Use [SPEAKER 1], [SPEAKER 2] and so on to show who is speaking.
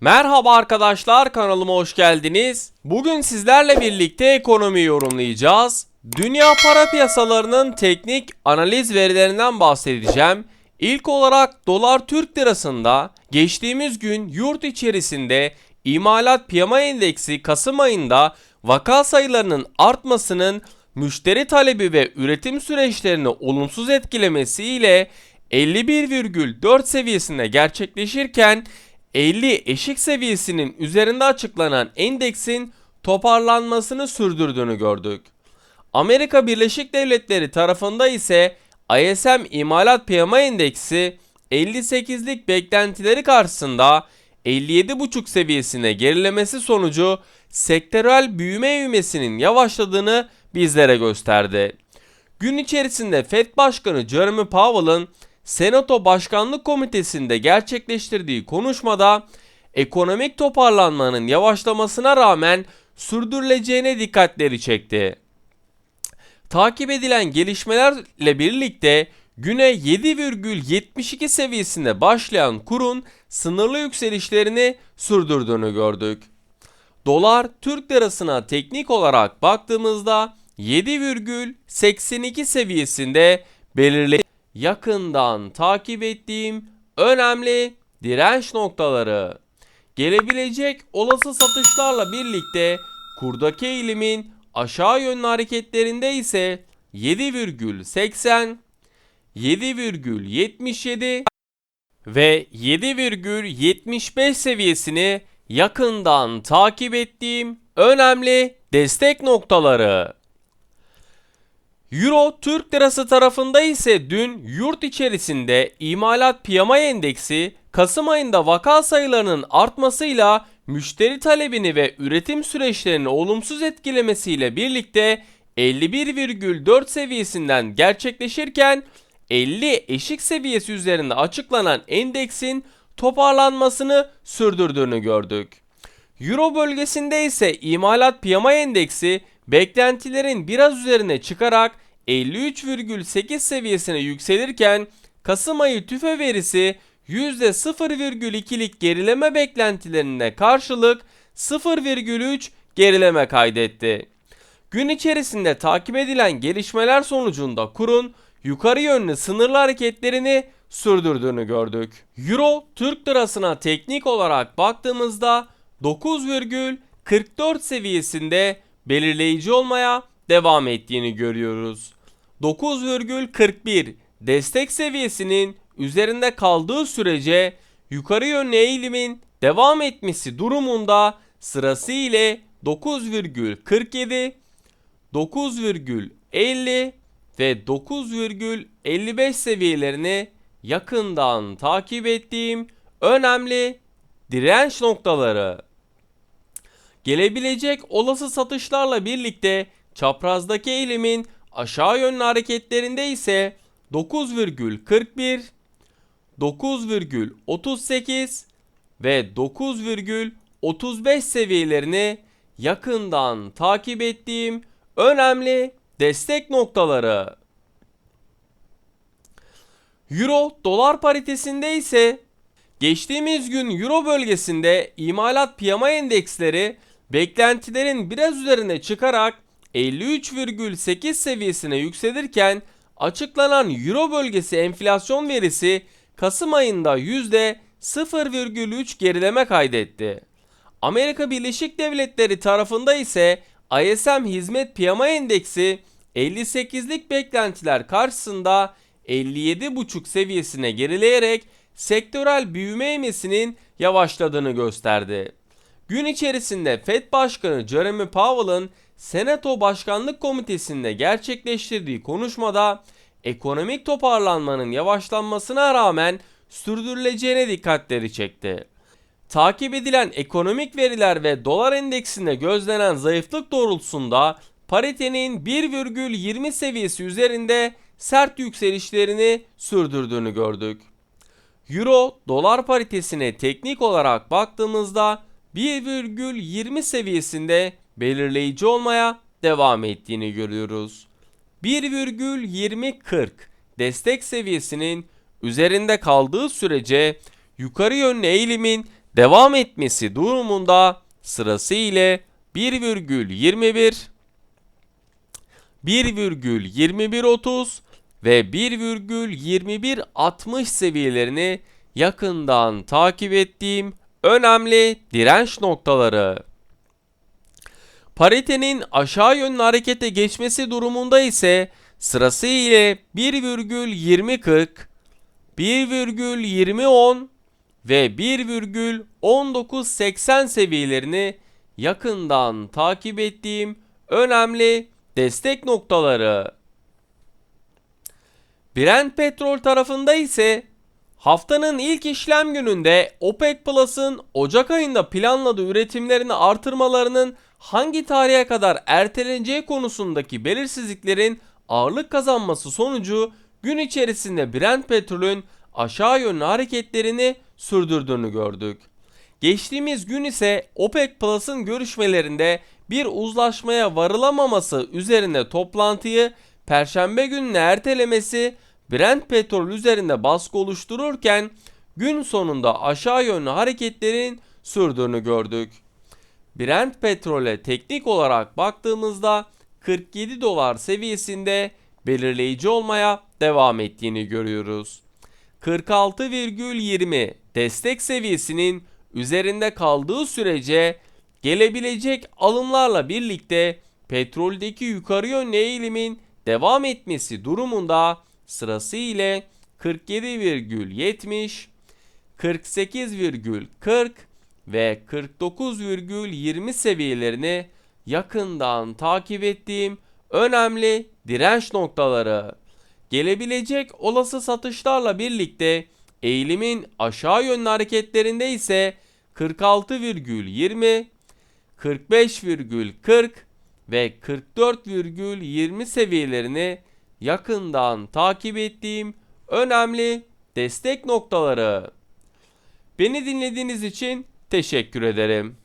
[SPEAKER 1] Merhaba arkadaşlar kanalıma hoş geldiniz. Bugün sizlerle birlikte ekonomi yorumlayacağız. Dünya para piyasalarının teknik analiz verilerinden bahsedeceğim. İlk olarak dolar Türk lirasında geçtiğimiz gün yurt içerisinde imalat piyama endeksi Kasım ayında vaka sayılarının artmasının müşteri talebi ve üretim süreçlerini olumsuz etkilemesiyle 51,4 seviyesinde gerçekleşirken 50 eşik seviyesinin üzerinde açıklanan endeksin toparlanmasını sürdürdüğünü gördük. Amerika Birleşik Devletleri tarafında ise ISM İmalat Piyama Endeksi 58'lik beklentileri karşısında 57,5 seviyesine gerilemesi sonucu sektörel büyüme ivmesinin yavaşladığını bizlere gösterdi. Gün içerisinde Fed Başkanı Jeremy Powell'ın Senato Başkanlık Komitesi'nde gerçekleştirdiği konuşmada ekonomik toparlanmanın yavaşlamasına rağmen sürdürüleceğine dikkatleri çekti. Takip edilen gelişmelerle birlikte güne 7,72 seviyesinde başlayan kurun sınırlı yükselişlerini sürdürdüğünü gördük. Dolar Türk lirasına teknik olarak baktığımızda 7,82 seviyesinde belirli yakından takip ettiğim önemli direnç noktaları. Gelebilecek olası satışlarla birlikte kurdaki eğilimin aşağı yönlü hareketlerinde ise 7,80, 7,77 ve 7,75 seviyesini yakından takip ettiğim önemli destek noktaları. Euro Türk lirası tarafında ise dün yurt içerisinde imalat piyama endeksi Kasım ayında vaka sayılarının artmasıyla müşteri talebini ve üretim süreçlerini olumsuz etkilemesiyle birlikte 51,4 seviyesinden gerçekleşirken 50 eşik seviyesi üzerinde açıklanan endeksin toparlanmasını sürdürdüğünü gördük. Euro bölgesinde ise imalat piyama endeksi beklentilerin biraz üzerine çıkarak 53,8 seviyesine yükselirken Kasım ayı tüfe verisi %0,2'lik gerileme beklentilerine karşılık 0,3 gerileme kaydetti. Gün içerisinde takip edilen gelişmeler sonucunda kurun yukarı yönlü sınırlı hareketlerini sürdürdüğünü gördük. Euro Türk lirasına teknik olarak baktığımızda 9,44 seviyesinde belirleyici olmaya devam ettiğini görüyoruz. 9,41 destek seviyesinin üzerinde kaldığı sürece yukarı yönlü eğilimin devam etmesi durumunda sırası ile 9,47, 9,50 ve 9,55 seviyelerini yakından takip ettiğim önemli direnç noktaları. Gelebilecek olası satışlarla birlikte çaprazdaki eğilimin aşağı yönlü hareketlerinde ise 9,41, 9,38 ve 9,35 seviyelerini yakından takip ettiğim önemli destek noktaları. Euro dolar paritesinde ise geçtiğimiz gün Euro bölgesinde imalat piyama endeksleri beklentilerin biraz üzerine çıkarak 53,8 seviyesine yükselirken açıklanan Euro bölgesi enflasyon verisi Kasım ayında %0,3 gerileme kaydetti. Amerika Birleşik Devletleri tarafında ise ISM Hizmet Piyama Endeksi 58'lik beklentiler karşısında 57,5 seviyesine gerileyerek sektörel büyüme eğmesinin yavaşladığını gösterdi. Gün içerisinde Fed Başkanı Jeremy Powell'ın Senato Başkanlık Komitesi'nde gerçekleştirdiği konuşmada ekonomik toparlanmanın yavaşlanmasına rağmen sürdürüleceğine dikkatleri çekti. Takip edilen ekonomik veriler ve dolar endeksinde gözlenen zayıflık doğrultusunda paritenin 1,20 seviyesi üzerinde sert yükselişlerini sürdürdüğünü gördük. Euro dolar paritesine teknik olarak baktığımızda 1,20 seviyesinde belirleyici olmaya devam ettiğini görüyoruz. 1,2040 destek seviyesinin üzerinde kaldığı sürece yukarı yönlü eğilimin devam etmesi durumunda sırasıyla 1,21 1,2130 ve 1,2160 seviyelerini yakından takip ettiğim önemli direnç noktaları. Paritenin aşağı yönlü harekete geçmesi durumunda ise sırasıyla 1,2040, 1,2010 ve 1,1980 seviyelerini yakından takip ettiğim önemli destek noktaları. Brent petrol tarafında ise haftanın ilk işlem gününde OPEC Plus'ın Ocak ayında planladığı üretimlerini artırmalarının hangi tarihe kadar erteleneceği konusundaki belirsizliklerin ağırlık kazanması sonucu gün içerisinde Brent petrolün aşağı yönlü hareketlerini sürdürdüğünü gördük. Geçtiğimiz gün ise OPEC Plus'ın görüşmelerinde bir uzlaşmaya varılamaması üzerine toplantıyı Perşembe gününe ertelemesi Brent petrol üzerinde baskı oluştururken gün sonunda aşağı yönlü hareketlerin sürdüğünü gördük. Brent petrole teknik olarak baktığımızda 47 dolar seviyesinde belirleyici olmaya devam ettiğini görüyoruz. 46,20 destek seviyesinin üzerinde kaldığı sürece gelebilecek alımlarla birlikte petroldeki yukarı yönlü eğilimin devam etmesi durumunda sırasıyla 47,70, 48,40 ve 49,20 seviyelerini yakından takip ettiğim önemli direnç noktaları. Gelebilecek olası satışlarla birlikte eğilimin aşağı yönlü hareketlerinde ise 46,20, 45,40 ve 44,20 seviyelerini yakından takip ettiğim önemli destek noktaları. Beni dinlediğiniz için teşekkür ederim.